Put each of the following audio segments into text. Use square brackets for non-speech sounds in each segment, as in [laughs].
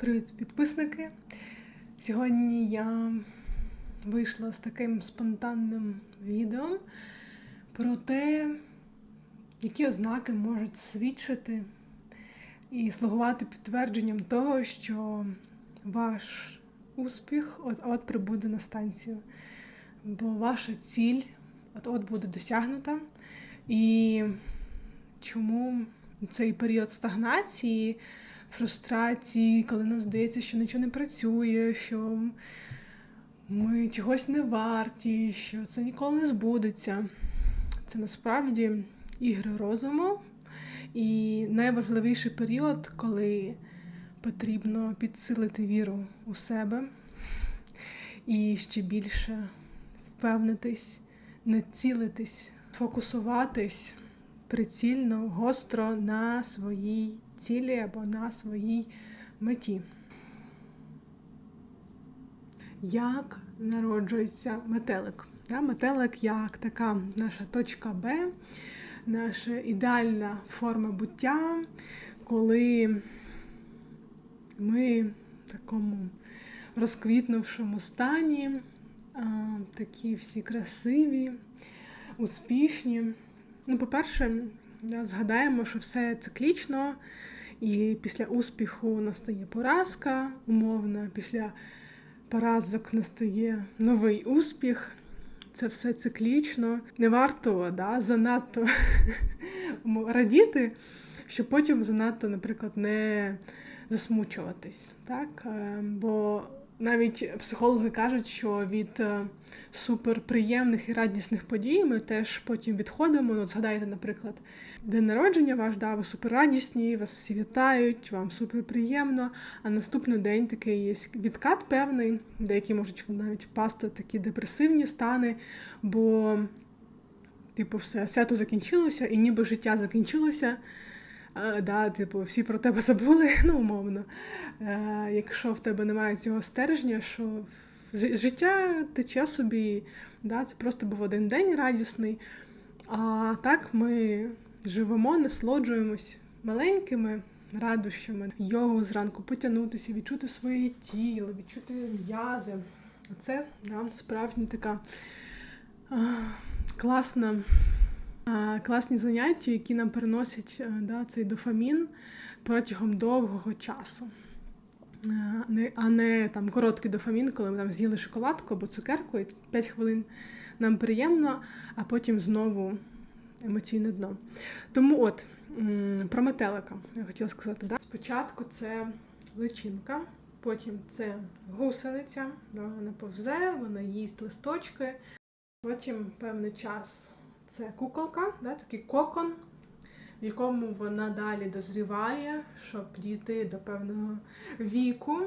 Привіт, підписники! Сьогодні я вийшла з таким спонтанним відео про те, які ознаки можуть свідчити і слугувати підтвердженням того, що ваш успіх от-от прибуде на станцію. Бо ваша ціль от-от буде досягнута. І чому цей період стагнації, фрустрації, коли нам здається, що нічого не працює, що ми чогось не варті, що це ніколи не збудеться. Це насправді ігри розуму. І найважливіший період, коли потрібно підсилити віру у себе і ще більше впевнитись, націлитись, фокусуватись прицільно, гостро на своїй цілі або на своїй меті. Як народжується метелик? Метелик як така наша точка Б, наша ідеальна форма буття, коли ми в такому розквітнувшому стані, такі всі красиві, успішні. Ну, по-перше, да, згадаємо, що все циклічно, і після успіху настає поразка, умовно, після поразок настає новий успіх. Це все циклічно. Не варто да, занадто [laughs] радіти, щоб потім занадто, наприклад, не засмучуватись. Так? Е, Бо навіть психологи кажуть, що від е, суперприємних і радісних подій ми теж потім відходимо. Ну, згадайте, наприклад, день народження ваш, да, ви суперрадісні, вас всі вітають, вам суперприємно, а наступний день такий є відкат певний, деякі можуть навіть впасти в такі депресивні стани, бо, типу, все, свято закінчилося, і ніби життя закінчилося. А, да, типу, всі про тебе забули, [laughs] ну, умовно. Е, якщо в тебе немає цього стержня, що життя тече собі, да, це просто був один день радісний. А так ми живемо, насолоджуємось маленькими радощами, йогу зранку потягнутися, відчути своє тіло, відчути м'язи. Це да, справді така а, класна а, класні заняття, які нам приносять е, да, цей дофамін протягом довгого часу. Е, А не там короткий дофамін, коли ми там з'їли шоколадку або цукерку, і 5 хвилин нам приємно, а потім знову емоційне дно. Тому от про метелика я хотіла сказати. Да? Спочатку це личинка, потім це гусениця, да, вона повзе, вона їсть листочки, потім певний час це куколка, да, такий кокон, в якому вона далі дозріває, щоб дійти до певного віку.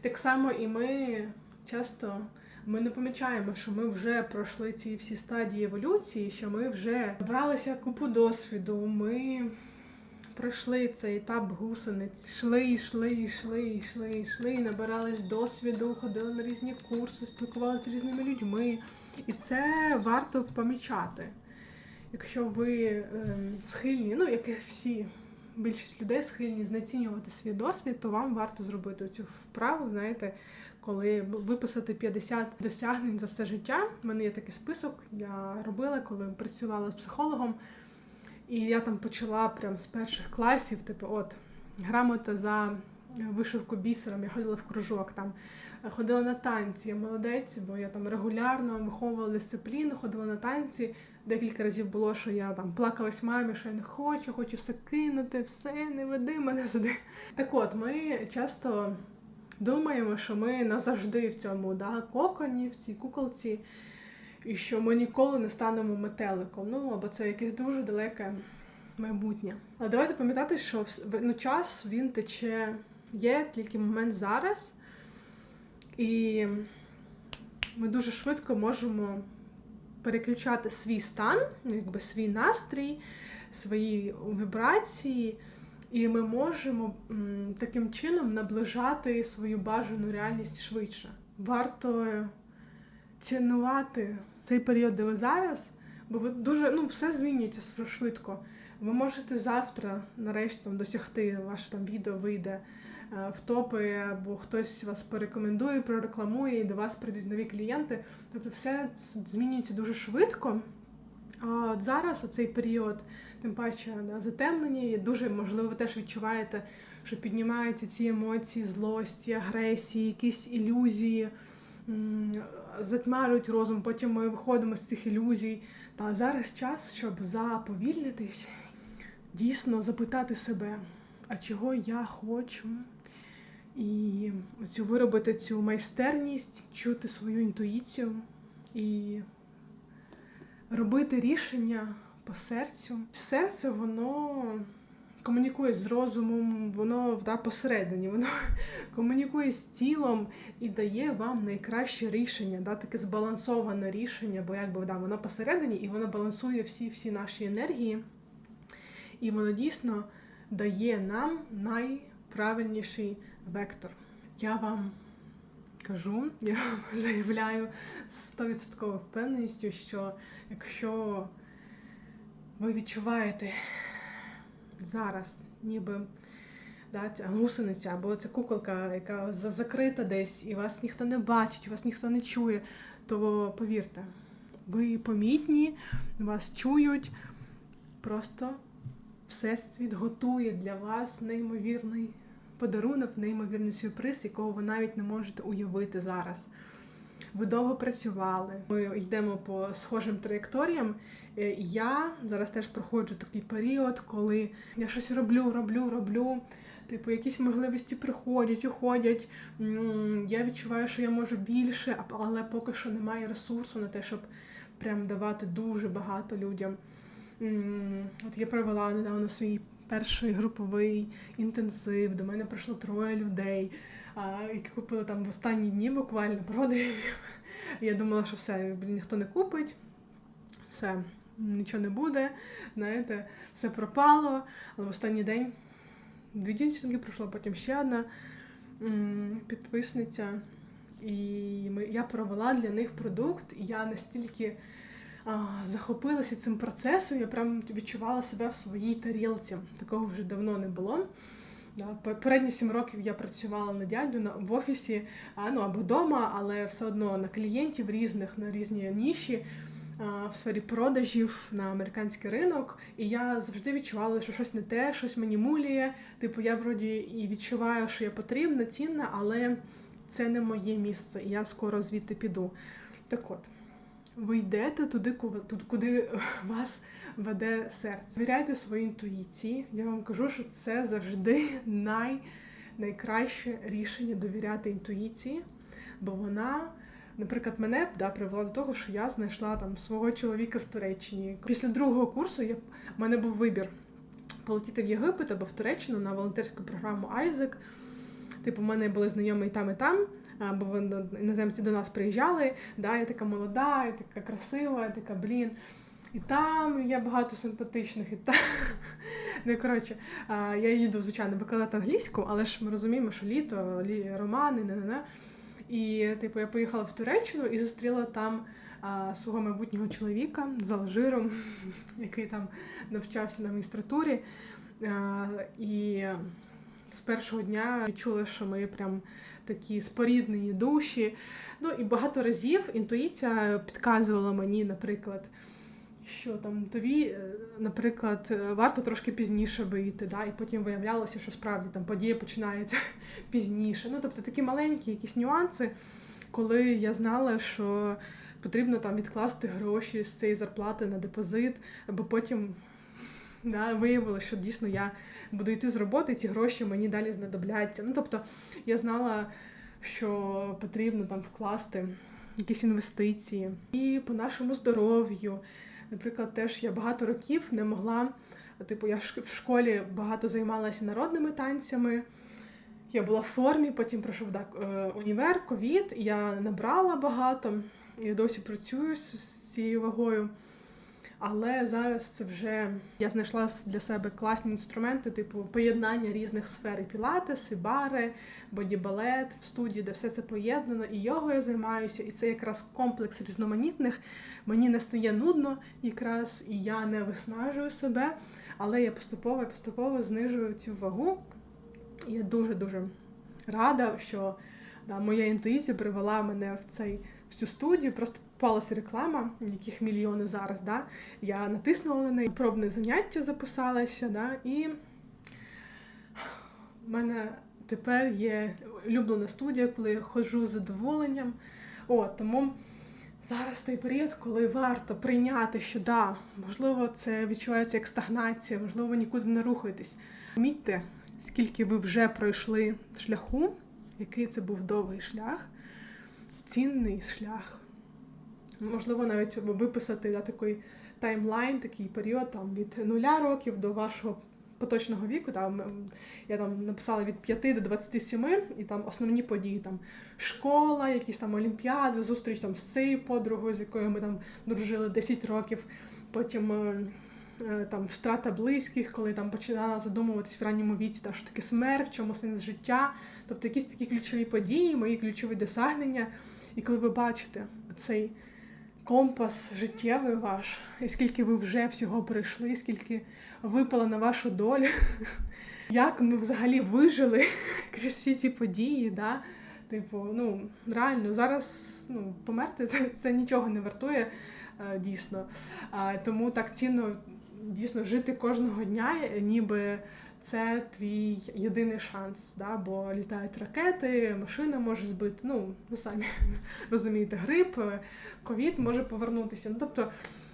Так само і ми часто ми не помічаємо, що ми вже пройшли ці всі стадії еволюції, що ми вже набралися купу досвіду. Ми пройшли цей етап гусениць. Йшли, йшли, йшли, йшли, йшли, набирались досвіду, ходили на різні курси, спілкувалися з різними людьми. І це варто помічати. Якщо ви ем, схильні, ну як і всі, більшість людей схильні знецінювати свій досвід, то вам варто зробити цю вправу, знаєте, коли виписати 50 досягнень за все життя. У мене є такий список, я робила, коли працювала з психологом. І я там почала прям з перших класів, типу, от грамота за вишивку бісером, я ходила в кружок, там ходила на танці, я молодець, бо я там регулярно виховувала дисципліну, ходила на танці. Декілька разів було, що я там плакалась мамі, що я не хочу, хочу все кинути, все, не веди мене сюди. Так от, ми часто думаємо, що ми назавжди в цьому да, коконі, в цій куколці, і що ми ніколи не станемо метеликом. Ну, або це якесь дуже далеке майбутнє. Але давайте пам'ятати, що ну, час він тече, є тільки момент зараз, і ми дуже швидко можемо переключати свій стан, ну, якби свій настрій, свої вібрації, і ми можемо таким чином наближати свою бажану реальність швидше. Варто цінувати цей період, де ви зараз, бо ви дуже ну, все змінюється швидко. Ви можете завтра, нарешті, там, досягти, ваше там відео вийде в топи, або хтось вас порекомендує, прорекламує, і до вас прийдуть нові клієнти. Тобто все змінюється дуже швидко. А от зараз оцей період, тим паче да, затемнення, і дуже можливо ви теж відчуваєте, що піднімаються ці емоції, злості, агресії, якісь ілюзії, затьмарюють розум, потім ми виходимо з цих ілюзій. Та зараз час, щоб заповільнитись, дійсно запитати себе, а чого я хочу, і цю виробити цю майстерність, чути свою інтуїцію і робити рішення по серцю. Серце воно комунікує з розумом, воно да, посередині, воно [laughs] комунікує з тілом і дає вам найкраще рішення, да, таке збалансоване рішення, бо якби да, воно посередині і воно балансує всі, всі наші енергії. І воно дійсно дає нам найправильніший вектор. Я вам кажу, я вам [laughs] заявляю з 100% впевненістю, що якщо ви відчуваєте зараз, ніби да, ця гусениця або ця куколка, яка закрита десь, і вас ніхто не бачить, вас ніхто не чує, то повірте, ви помітні, вас чують, просто Всесвіт готує для вас неймовірний подарунок, неймовірний сюрприз, якого ви навіть не можете уявити зараз. Ви довго працювали. Ми йдемо по схожим траєкторіям. Е, Я зараз теж проходжу такий період, коли я щось роблю, роблю, роблю. Типу, якісь можливості приходять, уходять. Я відчуваю, що я можу більше, але поки що немає ресурсу на те, щоб прям давати дуже багато людям. От я провела недавно свій перший груповий інтенсив. До мене прийшло троє людей, які купили там в останні дні буквально продають. Я думала, що все, ніхто не купить, все, нічого не буде. Знаєте, все пропало. Але в останній день дві дівчинки прийшло, потім ще одна підписниця. І ми, я провела для них продукт, і я настільки захопилася цим процесом, я прям відчувала себе в своїй тарілці. Такого вже давно не було. Да, пе- Передні сім років я працювала на дядю на, в офісі, ну або вдома, але все одно на клієнтів різних, на різні ніші в сфері продажів на американський ринок. І я завжди відчувала, що щось не те, щось мені муліє. Типу, я вроді і відчуваю, що я потрібна, цінна, але це не моє місце, і я скоро звідти піду. Так от, ви йдете туди, ку- туди, куди вас веде серце. Віряйте своїй інтуїції. Я вам кажу, що це завжди най, найкраще рішення довіряти інтуїції, бо вона. Наприклад, мене да, привела до того, що я знайшла там свого чоловіка в Туреччині. Після другого курсу я, в мене був вибір полетіти в Єгипет або в Туреччину на волонтерську програму Айзек. Типу, в мене були знайомі і там, і там, бо іноземці до нас приїжджали. Да, я така молода, я така красива, я така, блін. І там є багато симпатичних, і там. [laughs] Ну, коротше, я їду, звичайно, викладати англійську, але ж ми розуміємо, що літо, лі, романи, не, не. І, типу, я поїхала в Туреччину і зустріла там а, свого майбутнього чоловіка з Алжиром, [laughs] який там навчався на магістратурі. І з першого дня відчула, що ми прям такі споріднені душі. Ну і багато разів інтуїція підказувала мені, наприклад, що там тобі, е, наприклад, е, варто трошки пізніше вийти, да? і потім виявлялося, що справді там подія починається [laughs] пізніше. Ну, тобто такі маленькі якісь нюанси, коли я знала, що потрібно там відкласти гроші з цієї зарплати на депозит, або потім да, виявилося, що дійсно я буду йти з роботи, ці гроші мені далі знадобляться. Ну, тобто я знала, що потрібно там вкласти якісь інвестиції. І по нашому здоров'ю. Наприклад, теж я багато років не могла. Типу, я в школі багато займалася народними танцями. Я була в формі, потім пройшов так, е, універ, ковід, я набрала багато. Я досі працюю з з цією вагою. Але зараз це вже я знайшла для себе класні інструменти, типу поєднання різних сфер і пілатес, і бари, бодібалет в студії, де все це поєднано, і йогою я займаюся, і це якраз комплекс різноманітних. Мені не стає нудно якраз, і я не виснажую себе, але я поступово поступово знижую цю вагу. Я дуже-дуже рада, що да, моя інтуїція привела мене в цей в цю студію. Просто попалася реклама, яких мільйони зараз. Да? Я натиснула на неї, пробне заняття записалася, да? і в мене тепер є улюблена студія, коли я ходжу з задоволенням. От, тому зараз той період, коли варто прийняти, що да, можливо, це відчувається як стагнація, можливо, ви нікуди не рухаєтесь. Помітьте, скільки ви вже пройшли шляху, який це був довгий шлях, цінний шлях. Можливо, навіть виписати да, такий таймлайн, такий період там, від нуля років до вашого поточного віку. Там, я там написала від 5 до 27, і там основні події там школа, якісь там олімпіади, зустріч там з цією подругою, з якою ми там дружили 10 років. Потім е, е, там втрата близьких, коли там починала задумуватись в ранньому віці, та що таке смерть, чому сенс життя. Тобто якісь такі ключові події, мої ключові досягнення. І коли ви бачите цей компас життєвий ваш, і скільки ви вже всього пройшли, скільки випало на вашу долю, як ми взагалі вижили [laughs] крізь всі ці події, да? Типу, ну реально, зараз ну, померти це, це нічого не вартує е, дійсно. Тому так цінно дійсно жити кожного дня, ніби це твій єдиний шанс, да? бо літають ракети, машина може збити. Ну, ви самі [laughs] розумієте, грип, ковід може повернутися. Ну, тобто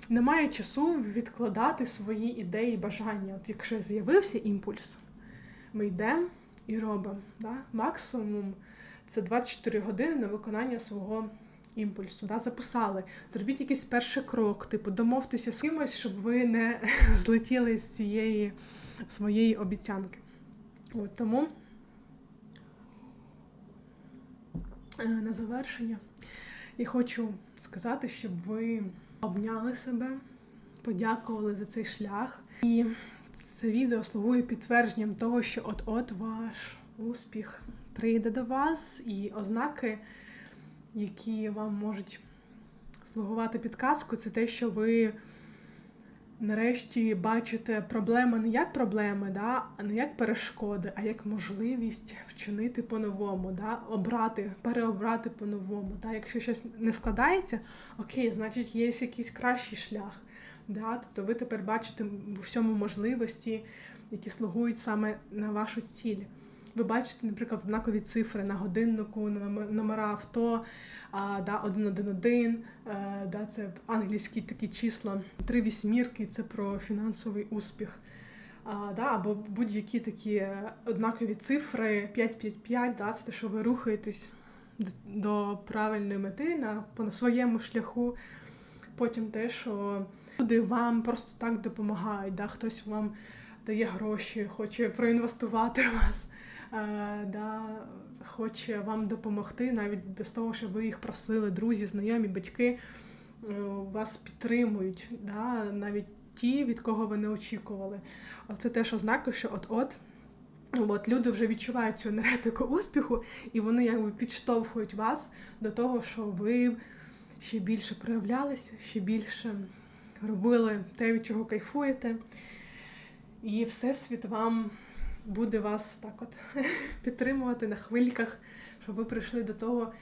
немає часу відкладати свої ідеї, бажання. От якщо з'явився імпульс, ми йдемо і робимо. Да? Максимум це 24 години на виконання свого. Імпульсу, да, записали, зробіть якийсь перший крок, типу, домовтеся з кимось, щоб ви не [laughs] злетіли з цієї своєї обіцянки. От Тому е, на завершення я хочу сказати, щоб ви обняли себе, подякували за цей шлях. І це відео слугує підтвердженням того, що от-от ваш успіх прийде до вас, і ознаки, які вам можуть слугувати підказкою, це те, що ви нарешті бачите проблеми не як проблеми, да, а не як перешкоди, а як можливість вчинити по-новому, да, обрати, переобрати по-новому. Да. Якщо щось не складається, окей, значить є якийсь кращий шлях. Да. Тобто ви тепер бачите в всьому можливості, які слугують саме на вашу ціль. Ви бачите, наприклад, однакові цифри на годиннику, на номера авто, а, да, 111, е, да, це англійські такі числа, три вісьмірки це про фінансовий успіх. А, да, Або будь-які такі однакові цифри, 555, да, це те, що ви рухаєтесь до правильної мети на, по своєму шляху. Потім те, що люди вам просто так допомагають, да, хтось вам дає гроші, хоче проінвестувати вас. Е, да, хоче вам допомогти, навіть без того, щоб ви їх просили, друзі, знайомі, батьки е, вас підтримують, да, навіть ті, від кого ви не очікували. Це теж ознака, що от-от. От люди вже відчувають цю енергетику успіху, і вони якби підштовхують вас до того, що ви ще більше проявлялися, ще більше робили те, від чого кайфуєте. І Всесвіт вам буде вас так от [laughs] підтримувати на хвильках, щоб ви прийшли до того,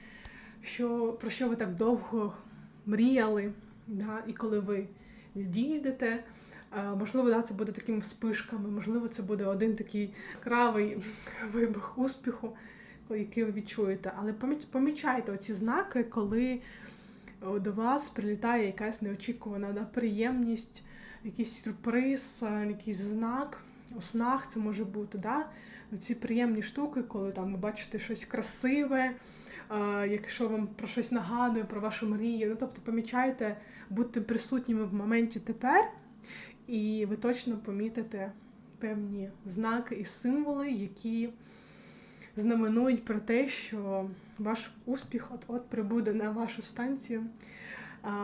що, про що ви так довго мріяли. Да? І коли ви дійдете, можливо, да, це буде такими вспишками, можливо, це буде один такий яскравий [laughs] вибух успіху, який ви відчуєте. Але помічайте оці знаки, коли до вас прилітає якась неочікувана да, приємність, якийсь сюрприз, якийсь знак у снах це може бути. да? Ці приємні штуки, коли там ви бачите щось красиве, якщо вам про щось нагадує, про вашу мрію. Ну, тобто помічайте, будьте присутніми в моменті тепер, і ви точно помітите певні знаки і символи, які знаменують про те, що ваш успіх от-от прибуде на вашу станцію,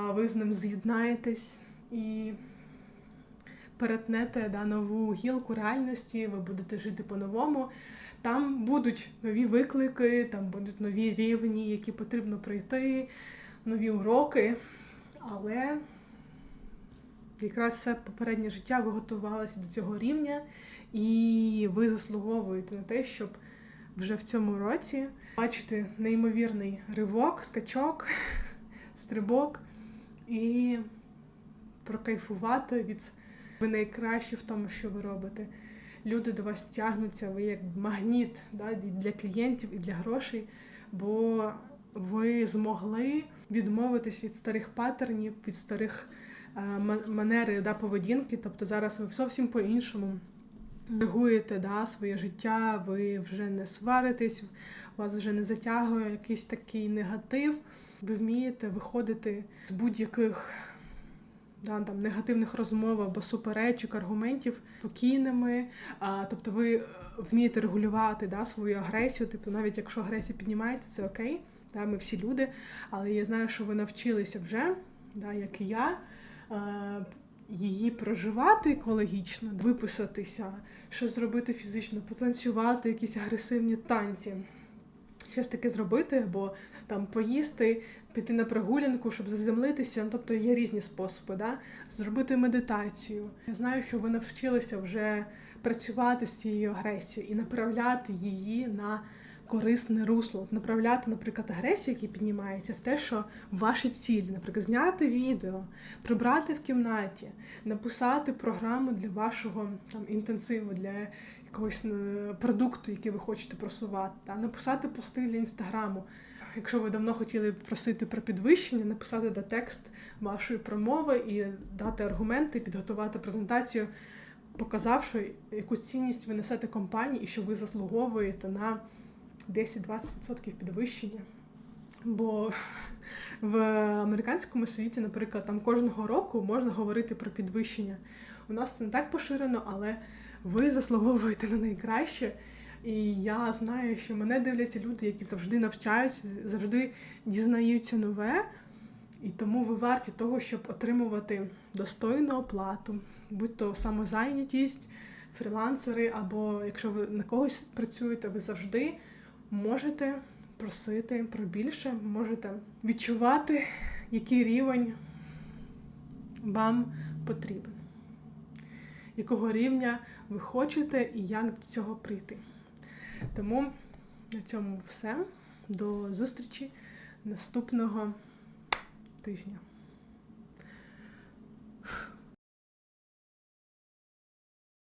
ви з ним з'єднаєтесь і перетнете да, нову гілку реальності, ви будете жити по-новому. Там будуть нові виклики, там будуть нові рівні, які потрібно пройти, нові уроки. Але якраз все попереднє життя ви готувалися до цього рівня, і ви заслуговуєте на те, щоб вже в цьому році бачити неймовірний ривок, скачок, [laughs] стрибок і прокайфувати від ви найкращі в тому, що ви робите. Люди до вас тягнуться, ви як магніт да, і для клієнтів, і для грошей, бо ви змогли відмовитись від старих паттернів, від старих е, манери да, поведінки. Тобто зараз ви зовсім по-іншому реагуєте да, своє життя, ви вже не сваритесь, вас вже не затягує якийсь такий негатив. Ви вмієте виходити з будь-яких да, там, негативних розмов або суперечок, аргументів спокійними. А, тобто ви е, вмієте регулювати да, свою агресію. Тобто, навіть якщо агресія піднімається, це окей. Да, ми всі люди, але я знаю, що ви навчилися вже, да, як і я, е, її проживати екологічно, виписатися, щось зробити фізично, потанцювати, якісь агресивні танці. Щось таке зробити, або там поїсти, піти на прогулянку, щоб заземлитися. Ну, тобто є різні способи, да? зробити медитацію. Я знаю, що ви навчилися вже працювати з цією агресією і направляти її на корисне русло. Направляти, наприклад, агресію, яка піднімається, в те, що ваші цілі, наприклад, зняти відео, прибрати в кімнаті, написати програму для вашого там інтенсиву, для якогось е, продукту, який ви хочете просувати, та написати пости для інстаграму. Якщо ви давно хотіли просити про підвищення, написати да, текст вашої промови і дати аргументи, підготувати презентацію, показавши, яку цінність ви несете компанії і що ви заслуговуєте на 10-20% підвищення. Бо в американському світі, наприклад, там кожного року можна говорити про підвищення. У нас це не так поширено, але ви заслуговуєте на найкраще. І я знаю, що мене дивляться люди, які завжди навчаються, завжди дізнаються нове. І тому ви варті того, щоб отримувати достойну оплату, будь то самозайнятість, фрілансери, або якщо ви на когось працюєте, ви завжди можете просити про більше, можете відчувати, який рівень вам потрібен, якого рівня ви хочете і як до цього прийти. Тому на цьому все. До зустрічі наступного тижня.